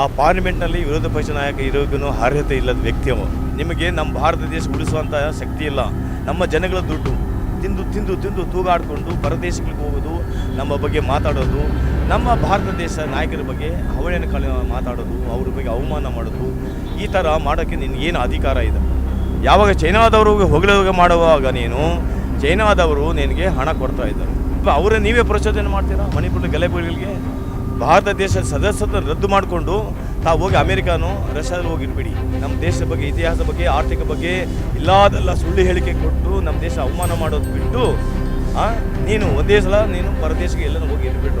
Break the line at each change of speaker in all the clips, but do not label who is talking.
ಆ ಪಾರ್ಲಿಮೆಂಟ್ನಲ್ಲಿ ವಿರೋಧ ಪಕ್ಷ ನಾಯಕ ಇರೋಕ್ಕೂ ಅರ್ಹತೆ ಇಲ್ಲದ ವ್ಯಕ್ತಿ ಅವ. ನಿಮಗೆ ನಮ್ಮ ಭಾರತ ದೇಶ ಉಳಿಸುವಂಥ ಶಕ್ತಿ ಇಲ್ಲ. ನಮ್ಮ ಜನಗಳ ದುಡ್ಡು. ತಿಂದು ತಿಂದು ತಿಂದು ತೂಗಾಡಿಕೊಂಡು ಪರದೇಶಗಳಿಗೆ ಹೋಗೋದು, ನಮ್ಮ ಬಗ್ಗೆ ಮಾತಾಡೋದು, ನಮ್ಮ ಭಾರತ ದೇಶ ನಾಯಕರ ಬಗ್ಗೆ ಅವಹೇಳನ ಕಾಲ ಮಾತಾಡೋದು, ಅವ್ರ ಬಗ್ಗೆ ಅವಮಾನ ಮಾಡೋದು, ಈ ಥರ ಮಾಡೋಕ್ಕೆ ನಿನಗೇನು ಅಧಿಕಾರ ಇದೆ? ಯಾವಾಗ ಚೈನಾದವರು ಹೊಗಳೋಗ ಮಾಡುವಾಗ ನೀನು, ಚೈನಾದವರು ನಿನಗೆ ಹಣ ಕೊಡ್ತಾ ಇದ್ದಾರೆ. ಅವರೇ ನೀವೇ ಪ್ರಚೋದನೆ ಮಾಡ್ತೀರಾ? ಮಣಿಪುರದ ಗಲೆಗಳಿಗೆ ಭಾರತ ದೇಶದ ಸದಸ್ಯತ್ವ ರದ್ದು ಮಾಡಿಕೊಂಡು ತಾವು ಹೋಗಿ ಅಮೆರಿಕಾನು ರಷ್ಯಾದಲ್ಲಿ ಹೋಗಿ ಇಟ್ಬಿಡಿ. ನಮ್ಮ ದೇಶದ ಬಗ್ಗೆ, ಇತಿಹಾಸದ ಬಗ್ಗೆ, ಆರ್ಥಿಕ ಬಗ್ಗೆ ಇಲ್ಲದೆಲ್ಲ ಸುಳ್ಳು ಹೇಳಿಕೆ ಕೊಟ್ಟು ನಮ್ಮ ದೇಶ ಅವಮಾನ ಮಾಡೋದು ಬಿಟ್ಟು ನೀನು ಒಂದೇ ಸಲ ನೀನು ಪರದೇಶಕ್ಕೆ ಎಲ್ಲನೂ ಹೋಗಿ ಇಟ್ಬಿಟ್ಟು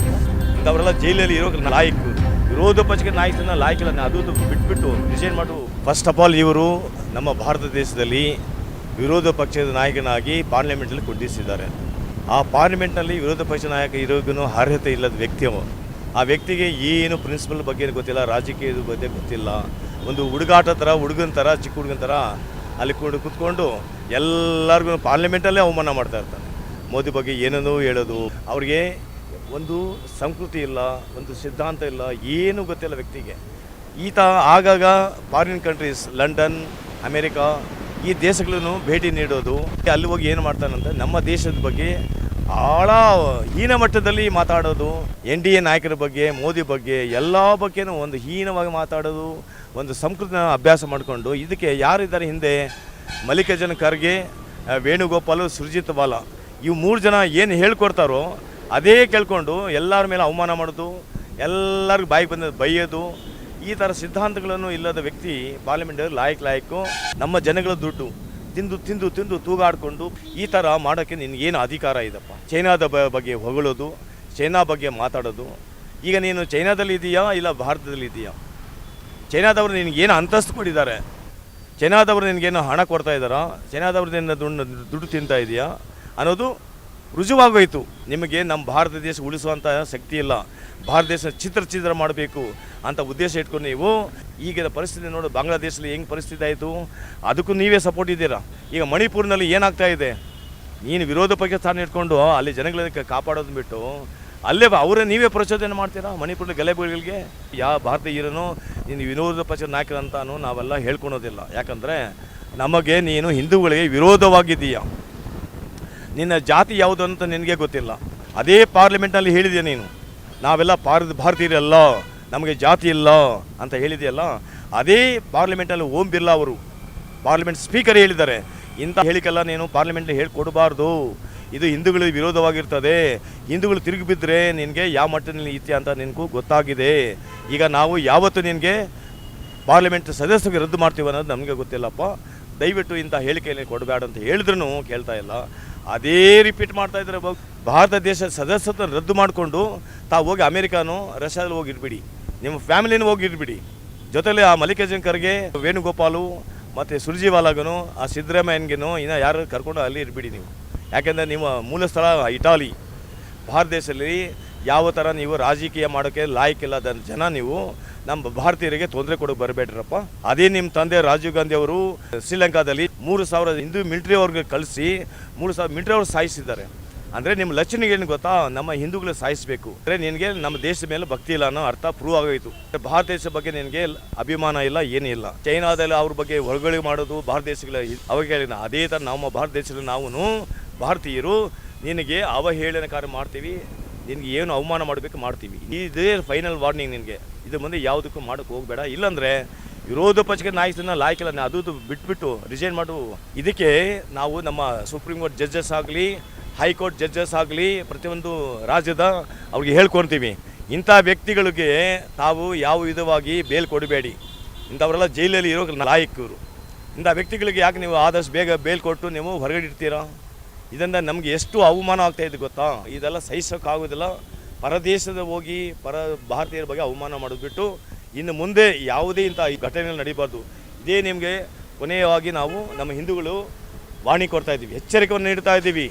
ಇಂಥವರೆಲ್ಲ ಜೈಲಲ್ಲಿ ಇರೋ ಲಾಯಕ್ ವಿರೋಧ ಪಕ್ಷಕ್ಕೆ ನಾಯಕನ ಲಾಯಕಿಲ್ಲ ಅದು ಬಿಟ್ಬಿಟ್ಟು ರಿಸೈನ್ ಮಾಡು ಫಸ್ಟ್ ಆಫ್ ಆಲ್ ಇವರು ನಮ್ಮ ಭಾರತ ದೇಶದಲ್ಲಿ ವಿರೋಧ ಪಕ್ಷದ ನಾಯಕನಾಗಿ ಪಾರ್ಲಿಮೆಂಟಲ್ಲಿ ಕುಂಡಿಸಿದ್ದಾರೆ ಆ ಪಾರ್ಲಿಮೆಂಟ್ನಲ್ಲಿ ವಿರೋಧ ಪಕ್ಷ ನಾಯಕ ಇರೋಗೂ ಅರ್ಹತೆ ಇಲ್ಲದ ವ್ಯಕ್ತಿ ಆ ವ್ಯಕ್ತಿಗೆ ಏನು ಪ್ರಿನ್ಸಿಪಲ್ ಬಗ್ಗೆ ಗೊತ್ತಿಲ್ಲ, ರಾಜಕೀಯದ ಬಗ್ಗೆ ಗೊತ್ತಿಲ್ಲ. ಒಂದು ಹುಡುಗಾಟ ಥರ ಹುಡುಗನ ಥರ ಚಿಕ್ಕ ಹುಡುಗನ ಥರ ಅಲ್ಲಿ ಕೂಡಿ ಕೂತ್ಕೊಂಡು ಎಲ್ಲರಿಗೂ ಪಾರ್ಲಿಮೆಂಟಲ್ಲೇ ಅವಮಾನ ಮಾಡ್ತಾ ಇರ್ತಾನೆ ಮೋದಿ ಬಗ್ಗೆ ಏನೇನೋ ಹೇಳೋದು, ಅವ್ರಿಗೆ ಒಂದು ಸಂಸ್ಕೃತಿ ಇಲ್ಲ, ಒಂದು ಸಿದ್ಧಾಂತ ಇಲ್ಲ, ಏನೂ ಗೊತ್ತಿಲ್ಲ ವ್ಯಕ್ತಿಗೆ. ಈತ ಆಗಾಗ ಫಾರಿನ್ ಕಂಟ್ರೀಸ್ ಲಂಡನ್ ಅಮೇರಿಕಾ ಈ ದೇಶಗಳನ್ನು ಭೇಟಿ ನೀಡೋದು, ಅಲ್ಲಿ ಹೋಗಿ ಏನು ಮಾಡ್ತಾನಂತ ನಮ್ಮ ದೇಶದ ಬಗ್ಗೆ ಆಳ ಹೀನ ಮಟ್ಟದಲ್ಲಿ ಮಾತಾಡೋದು, ಎನ್ ಡಿ ಎ ನಾಯಕರ ಬಗ್ಗೆ, ಮೋದಿ ಬಗ್ಗೆ, ಎಲ್ಲ ಬಗ್ಗೆನೂ ಒಂದು ಹೀನವಾಗಿ ಮಾತಾಡೋದು, ಒಂದು ಸಂಸ್ಕೃತಿನ ಅಭ್ಯಾಸ ಮಾಡಿಕೊಂಡು, ಇದಕ್ಕೆ ಯಾರಿದ್ದಾರೆ ಹಿಂದೆ? ಮಲ್ಲಿಕಾರ್ಜುನ ಖರ್ಗೆ ವೇಣುಗೋಪಾಲ್, ಸುರ್ಜಿತ್ ಬಾಲ ಇವು ಮೂರು ಜನ ಏನು ಹೇಳ್ಕೊಡ್ತಾರೋ, ಅದೇ ಕೇಳ್ಕೊಂಡು ಎಲ್ಲರ ಮೇಲೆ ಅವಮಾನ ಮಾಡೋದು, ಎಲ್ಲರಿಗೂ ಬಾಯಿ ಬಂದ ಬೈಯೋದು, ಈ ಥರ ಸಿದ್ಧಾಂತಗಳನ್ನು ಇಲ್ಲದ ವ್ಯಕ್ತಿ ಪಾರ್ಲಿಮೆಂಟಲ್ಲಿ ಲಾಯಕ್ ಲಾಯಕು, ನಮ್ಮ ಜನಗಳ ದುಡ್ಡು. ತಿಂದು ತಿಂದು ತಿಂದು ತೂಗಾಡಿಕೊಂಡು ಈ ಥರ ಮಾಡೋಕ್ಕೆ ನಿನಗೇನು ಅಧಿಕಾರ ಇದಪ್ಪ? ಚೈನಾದ ಬಗ್ಗೆ ಹೊಗಳೋದು, ಚೈನಾ ಬಗ್ಗೆ ಮಾತಾಡೋದು. ಈಗ ನೀನು ಚೈನಾದಲ್ಲಿ ಇದೆಯಾ ಇಲ್ಲ ಭಾರತದಲ್ಲಿ ಇದೆಯಾ? ಚೈನಾದವರು ನಿನಗೇನು ಅಂತಸ್ತು ಕೊಟ್ಟಿದ್ದಾರೆ? ಚೈನಾದವರು ನಿನಗೇನು ಹಣ ಕೊಡ್ತಾ ಇದ್ದಾರಾ? ಚೈನಾದವ್ರು ನಿನ್ನ ದುಡ್ಡು ದುಡ್ಡು ತಿಂತಾ ಇದೆಯಾ? ಅನ್ನೋದು ರುಜುವಾಗೋಯ್ತು. ನಿಮಗೆ ನಮ್ಮ ಭಾರತ ದೇಶ ಉಳಿಸುವಂಥ ಶಕ್ತಿ ಇಲ್ಲ. ಭಾರತ ದೇಶ ಚಿತ್ರ ಚಿತ್ರ ಮಾಡಬೇಕು ಅಂತ ಉದ್ದೇಶ ಇಟ್ಕೊಂಡು ನೀವು ಈಗಿನ ಪರಿಸ್ಥಿತಿ ನೋಡಿ, ಬಾಂಗ್ಲಾದೇಶದಲ್ಲಿ ಹೆಂಗೆ ಪರಿಸ್ಥಿತಿ ಆಯಿತು? ಅದಕ್ಕೂ ನೀವೇ ಸಪೋರ್ಟ್ ಇದ್ದೀರಾ? ಈಗ ಮಣಿಪುರ್ನಲ್ಲಿ ಏನಾಗ್ತಾ ಇದೆ? ನೀನು ವಿರೋಧ ಪಕ್ಷ ಸ್ಥಾನ ಇಟ್ಕೊಂಡು ಅಲ್ಲಿ ಜನಗಳಿಗೆ ಕಾಪಾಡೋದು ಬಿಟ್ಟು ಅಲ್ಲೇ ಅವರೇ ನೀವೇ ಪ್ರಚೋದನೆ ಮಾಡ್ತೀರಾ ಮಣಿಪುರದ ಗಲಭೆಗಳಿಗೆ? ಯಾವ ಭಾರತೀಯರನು ನೀನು ವಿರೋಧ ಪಕ್ಷದ ನಾಯಕರಂತಾನು ನಾವೆಲ್ಲ ಹೇಳ್ಕೊಳೋದಿಲ್ಲ. ಯಾಕಂದರೆ ನಮಗೆ ನೀನು ಹಿಂದೂಗಳಿಗೆ ವಿರೋಧವಾಗಿದ್ದೀಯ? ನಿನ್ನ ಜಾತಿ ಯಾವುದು ಅಂತ ನಿನಗೆ ಗೊತ್ತಿಲ್ಲ. ಅದೇ ಪಾರ್ಲಿಮೆಂಟ್ನಲ್ಲಿ ಹೇಳಿದೆ ನೀನು. ನಾವೆಲ್ಲ ಪಾರ್ ಭಾರತೀಯರಲ್ಲ, ನಮಗೆ ಜಾತಿ ಇಲ್ಲ ಅಂತ ಹೇಳಿದೆಯಲ್ಲ, ಅದೇ ಪಾರ್ಲಿಮೆಂಟಲ್ಲಿ ಓಂ ಬಿರ್ಲಾ ಅವರು, ಪಾರ್ಲಿಮೆಂಟ್ ಸ್ಪೀಕರ್ ಹೇಳಿದ್ದಾರೆ. ಇಂಥ ಹೇಳಿಕೆಲ್ಲ ನೀನು ಪಾರ್ಲಿಮೆಂಟ್ಲಿ ಹೇಳಿಕೊಡಬಾರ್ದು ಇದು ಹಿಂದೂಗಳಿಗೆ ವಿರೋಧವಾಗಿರ್ತದೆ. ಹಿಂದೂಗಳು ತಿರುಗಿ ಬಿದ್ದರೆ ನಿನಗೆ ಯಾವ ಮಟ್ಟದಲ್ಲಿ ಇತ್ಯ ಅಂತ ನಿನಗೂ ಗೊತ್ತಾಗಿದೆ. ಈಗ ನಾವು ಯಾವತ್ತು ನಿನಗೆ ಪಾರ್ಲಿಮೆಂಟ್ ಸದಸ್ಯರಿಗೆ ರದ್ದು ಮಾಡ್ತೀವಿ ಅನ್ನೋದು ನಮಗೆ ಗೊತ್ತಿಲ್ಲಪ್ಪ. ದಯವಿಟ್ಟು ಇಂಥ ಹೇಳಿಕೆಯಲ್ಲಿ ಕೊಡಬೇಡ ಅಂತ ಹೇಳಿದ್ರೂ ಕೇಳ್ತಾ ಇಲ್ಲ. ಅದೇ ರಿಪೀಟ್ ಮಾಡ್ತಾ ಇದ್ದಾರೆ ಭಾರತ ದೇಶ ಸದಸ್ಯತ್ವ ರದ್ದು ಮಾಡಿಕೊಂಡು ತಾವು ಹೋಗಿ ಅಮೆರಿಕಾನು ರಷ್ಯಾದಲ್ಲಿ ಹೋಗಿ ಇಟ್ಬಿಡಿ. ನಿಮ್ಮ ಫ್ಯಾಮಿಲಿನೂ ಹೋಗಿ ಇಟ್ಬಿಡಿ. ಜೊತೆಲಿ ಆ ಮಲ್ಲಿಕಾರ್ಜುನ್ ಖರ್ಗೆ, ವೇಣುಗೋಪಾಲು ಮತ್ತು ಸುರ್ಜಿವಾಲಾಗನು, ಆ ಸಿದ್ದರಾಮಯ್ಯನಿಗೇನು ಇನ್ನು ಯಾರು ಕರ್ಕೊಂಡು ಅಲ್ಲಿ ಇರ್ಬಿಡಿ ನೀವು. ಯಾಕೆಂದರೆ ನಿಮ್ಮ ಮೂಲ ಸ್ಥಳ ಇಟಾಲಿ. ಭಾರತ ದೇಶದಲ್ಲಿ ಯಾವ ಥರ ನೀವು ರಾಜಕೀಯ ಮಾಡೋಕ್ಕೆ ಲಾಯಕ್ಕಿಲ್ಲದ ಜನ ನೀವು. ನಮ್ಮ ಭಾರತೀಯರಿಗೆ ತೊಂದರೆ ಕೊಡೋಕೆ ಬರಬೇಡ್ರಪ್ಪ. ಅದೇ ನಿಮ್ಮ ತಂದೆ ರಾಜೀವ್ ಗಾಂಧಿ ಅವರು ಶ್ರೀಲಂಕಾದಲ್ಲಿ ಮೂರು ಸಾವಿರ ಹಿಂದೂ ಮಿಲಿಟರಿ ಅವ್ರಿಗೆ ಕಳಿಸಿ ಮೂರು ಸಾವಿರ ಮಿಲಿಟರಿ ಅವ್ರು ಸಾಯಿಸಿದ್ದಾರೆ. ಅಂದರೆ ನಿಮ್ಮ ಲಕ್ಷಣಿಗೆ ಏನು ಗೊತ್ತಾ? ನಮ್ಮ ಹಿಂದೂಗಳು ಸಾಯಿಸಬೇಕು. ಅಂದರೆ ನಿನಗೆ ನಮ್ಮ ದೇಶದ ಮೇಲೆ ಭಕ್ತಿ ಇಲ್ಲ ಅನ್ನೋ ಅರ್ಥ ಪ್ರೂವ್ ಆಗೋಯಿತು. ಭಾರತ ದೇಶದ ಬಗ್ಗೆ ನಿನಗೆ ಅಭಿಮಾನ ಇಲ್ಲ, ಏನೂ ಇಲ್ಲ. ಚೈನಾದಲ್ಲಿ ಅವ್ರ ಬಗ್ಗೆ ಹೊರಗಡೆ ಮಾಡೋದು ಭಾರತ ದೇಶಗಳ ಅವಹೇಳನ. ಅದೇ ಥರ ನಮ್ಮ ಭಾರತ ದೇಶದಲ್ಲಿ ನಾವು ಭಾರತೀಯರು ನಿನಗೆ ಅವಹೇಳನಕಾರ ಮಾಡ್ತೀವಿ. ನಿನಗೆ ಏನು ಅವಮಾನ ಮಾಡಬೇಕು ಮಾಡ್ತೀವಿ. ಇದೇ ಫೈನಲ್ ವಾರ್ನಿಂಗ್ ನಿನಗೆ. ಇದು ಮುಂದೆ ಯಾವುದಕ್ಕೂ ಮಾಡೋಕ್ಕೆ ಹೋಗಬೇಡ. ಇಲ್ಲಾಂದರೆ ವಿರೋಧ ಪಕ್ಷಕ್ಕೆ ನಾಯಕನ ಲಾಯ್ಕಿಲ್ಲ ಅದು ಬಿಟ್ಬಿಟ್ಟು ರಿಸೈನ್ ಮಾಡು. ಇದಕ್ಕೆ ನಾವು ನಮ್ಮ ಸುಪ್ರೀಂ ಕೋರ್ಟ್ ಜಡ್ಜಸ್ ಆಗಲಿ ಹೈಕೋರ್ಟ್ ಜಡ್ಜಸ್ ಆಗಲಿ, ಪ್ರತಿಯೊಂದು ರಾಜ್ಯದ ಅವ್ರಿಗೆ ಹೇಳ್ಕೊತೀವಿ. ಇಂಥ ವ್ಯಕ್ತಿಗಳಿಗೆ ತಾವು ಯಾವ ವಿಧವಾಗಿ ಬೇಲ್ ಕೊಡಬೇಡಿ. ಇಂಥವರೆಲ್ಲ ಜೈಲಲ್ಲಿ ಇರೋ ಲಾಯಕರು ಇಂಥ ವ್ಯಕ್ತಿಗಳಿಗೆ ಯಾಕೆ ನೀವು ಆದಷ್ಟು ಬೇಗ ಬೇಲ್ ಕೊಟ್ಟು ನೀವು ಹೊರಗಡೆ ಇಡ್ತೀರಾ ಇದರಿಂದ ನಮಗೆ ಎಷ್ಟು ಅವಮಾನ ಆಗ್ತಾ ಇದೆ ಗೊತ್ತಾ? ಇದೆಲ್ಲ ಸಹಿಸೋಕ್ಕಾಗೋದಿಲ್ಲ. ಪರದೇಶದ ಹೋಗಿ ಪರ ಭಾರತೀಯರ ಬಗ್ಗೆ ಅವಮಾನ ಮಾಡಿದ್ಬಿಟ್ಟು ಇನ್ನು ಮುಂದೆ ಯಾವುದೇ ಇಂಥ ಈ ಘಟನೆಗಳು ನಡೀಬಾರ್ದು. ಇದೇ ನಿಮಗೆ ಕೊನೆಯವಾಗಿ ನಾವು ನಮ್ಮ ಹಿಂದೂಗಳು ವಾಣಿ ಕೊಡ್ತಾ ಇದ್ದೀವಿ. ಎಚ್ಚರಿಕೆಯನ್ನು ನೀಡ್ತಾ ಇದ್ದೀವಿ.